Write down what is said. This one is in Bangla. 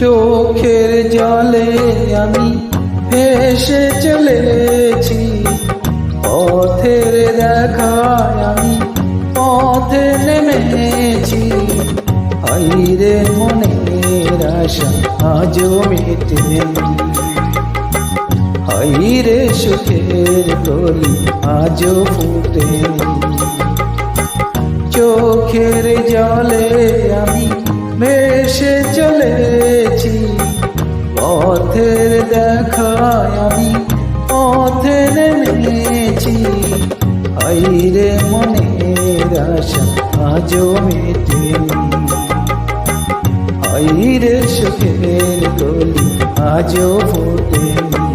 চোখের জলে আমি ভেসে চলেছি। পথের দেখায় আমি পথে নেমেছি। হাইরে মনের আশা আজও মেটেনি হাইরে সুখের কলি আজও ফুটেনি চোখের জলে আমি পথের দেখায় আমি পথে নেমেছি আইরে মনের আশা আজও মেটেনি আইরে সুখের গলি আজও ফোটেনি